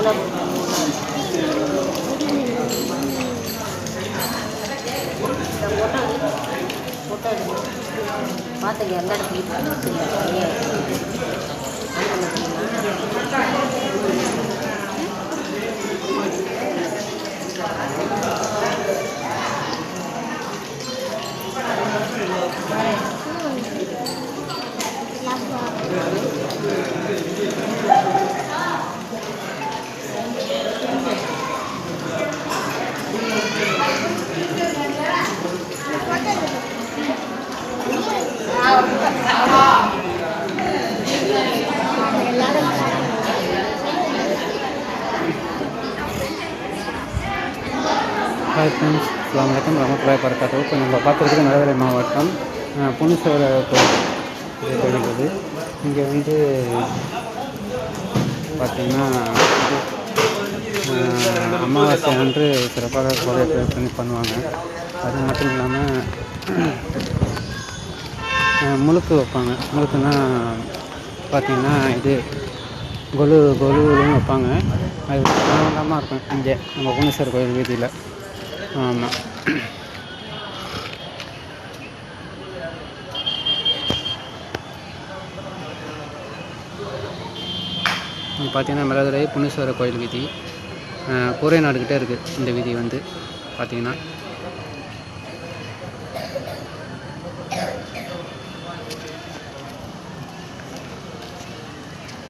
Gracias. பார்த்துங்க எந்த இடத்துல ஹாய் ஃப்ரெண்ட்ஸ் அஸ்லாம் வலைக்கம் ரமத்துலாய் பரக்காத்து இப்போ நம்ம பார்த்துருக்குறது நலவேலை மாவட்டம் அஹ், புனிசோர கோயில் இது இங்கே வந்து பார்த்திங்கன்னா அமாவாசை அன்று சிறப்பாக கோலை பண்ணி பண்ணுவாங்க. அது மட்டும் இல்லாமல் முழுக்கு வைப்பாங்க. முழுக்குன்னா பார்த்திங்கன்னா இது கொலு கொலுன்னு வைப்பாங்க. அது பிரமாண்டமாக இருக்கும் இங்கே நம்ம புவனேஸ்வர் கோயில் வீதியில். ஆமாம் இங்கே பார்த்தீங்கன்னா மயிலாதுறை புனீஸ்வரர் கோயில் வீதி கூரை நாடுகிட்டே இருக்குது இந்த வீதி வந்து பார்த்தீங்கன்னா